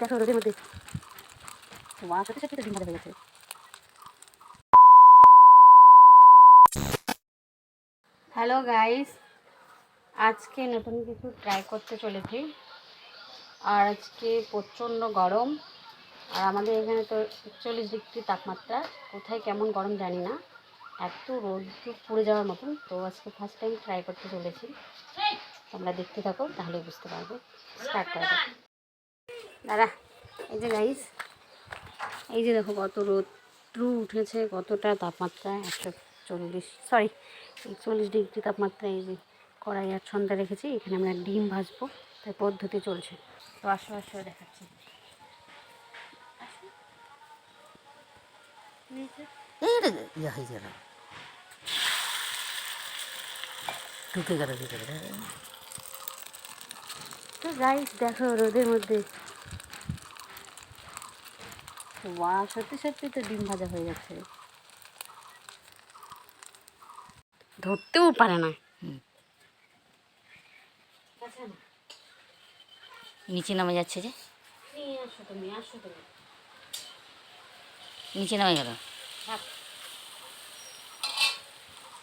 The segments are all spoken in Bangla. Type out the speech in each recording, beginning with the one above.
দেখো রোদের মধ্যে। তো ডিম হয়ে গেছে। হ্যালো গাইস আজকে নতুন কিছু ট্রাই করতে চলেছি। আর আজকে প্রচণ্ড গরম। আর আমাদের এখানে তো একচল্লিশ ডিগ্রি তাপমাত্রা। কোথায় কেমন গরম জানি না। এত রোদ পুড়ে যাওয়ার মতন। তো আজকে ফার্স্ট টাইম ট্রাই করতে চলেছি। তোমরা দেখতে থাকো, তাহলে বুঝতে পারবে। স্টার্ট করা দাদা এই যে গাইস এই যে দেখো কত রোদ্রু উঠেছে কতটা তাপমাত্রা একশো চল্লিশ সরি চল্লিশ ডিগ্রি তাপমাত্রা এই যে কড়াই আর ছন্দা রেখেছি এখানে আমরা ডিম ভাজবো তাই পদ্ধতি চলছে। তো আসো আসো দেখাচ্ছি। ঢুকে গেল ভিতরে তো গাইস দেখো রোদের মধ্যে ওয়া সত্যি সত্যি তো ডিম ভাজা হয়ে যাচ্ছে ধরতেও পারে না। নিচে নামে যাচ্ছে যে? নিচে নামে গেল।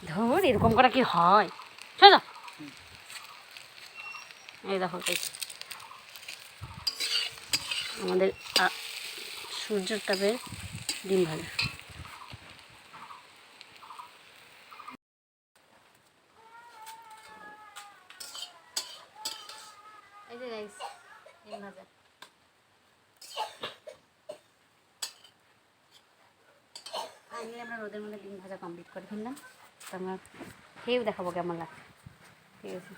ধর এরকম করা কি হয়? চলো এই দেখো আমাদের সূর্যের তাপে ডিম ভাজা। এই যে ডিম ভাজা। ফাইনালি আমরা রোদের মধ্যে ডিম ভাজা কমপ্লিট করে ফেললাম। তো আমরা খেয়েও দেখাবো কেমন লাগছে। ঠিক আছে।